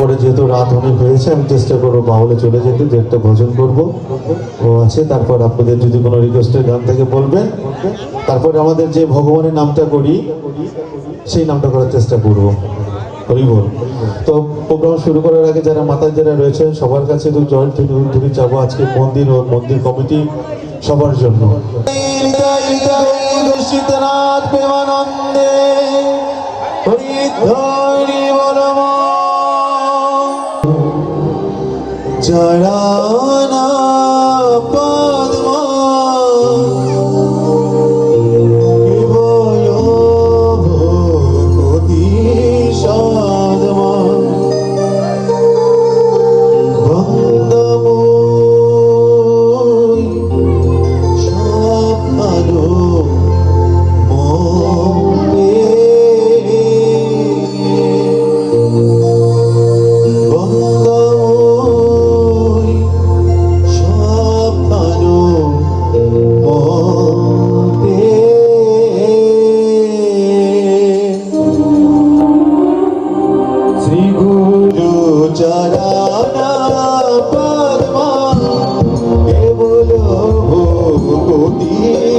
তারপরে যেহেতু রাত অনেক হয়েছে, আমি চেষ্টা করব বাউলে চলে যেতে একটা ভজন করব। ও আছে, তারপর আপনাদের যদি কোনো রিকোয়েস্টের গান থেকে বলবেন তারপরে আমাদের যে ভগবানের নামটা করি, সেই নামটা করার চেষ্টা করব। হরি বল। তো প্রোগ্রাম শুরু করার আগে যারা মাতায় যারা রয়েছেন, সবার কাছে তো জল ধুরি যাব আজকে মন্দির ও মন্দির কমিটি সবার জন্য। শীতনাথ প্রেমানন্দে চরণা ভগবতী সাধমা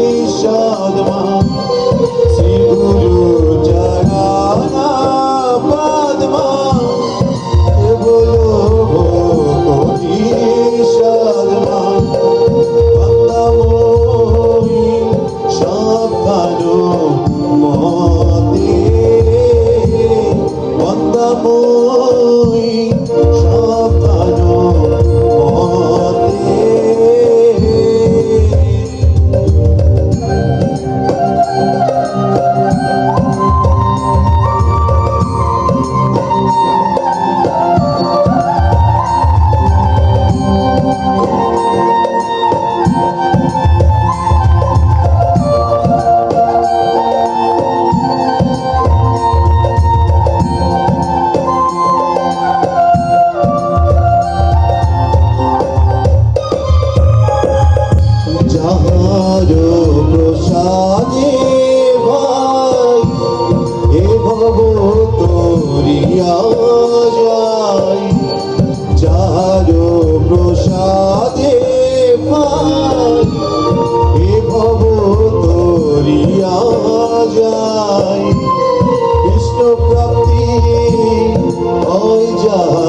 যাহার প্রসাদে ভব যায় কৃষ্ণ প্রাপ্তি হয় যাহা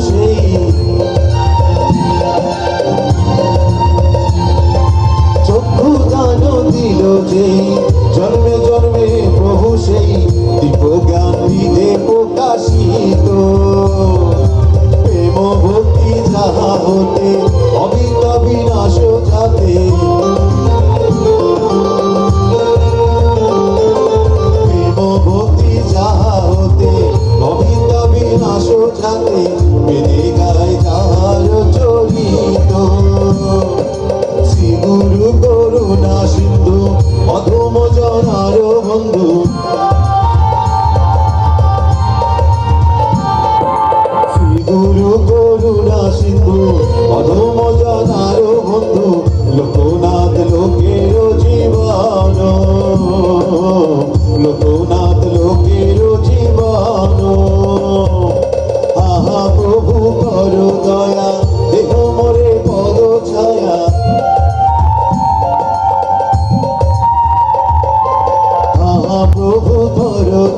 সেই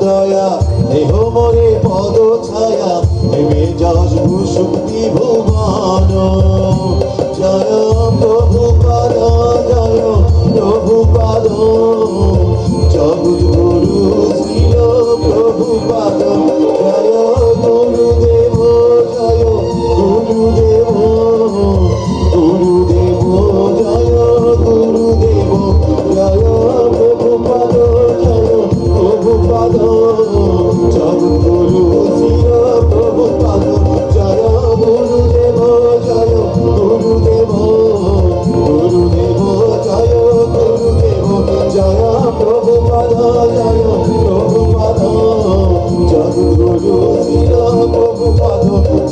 দয়া হে হোমরে পদ ছায়া, হে মেজাজ ভূষুক্তি ভুবন জয় প্রভু পাদ, জয় প্রভু পাদ।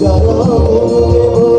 যারা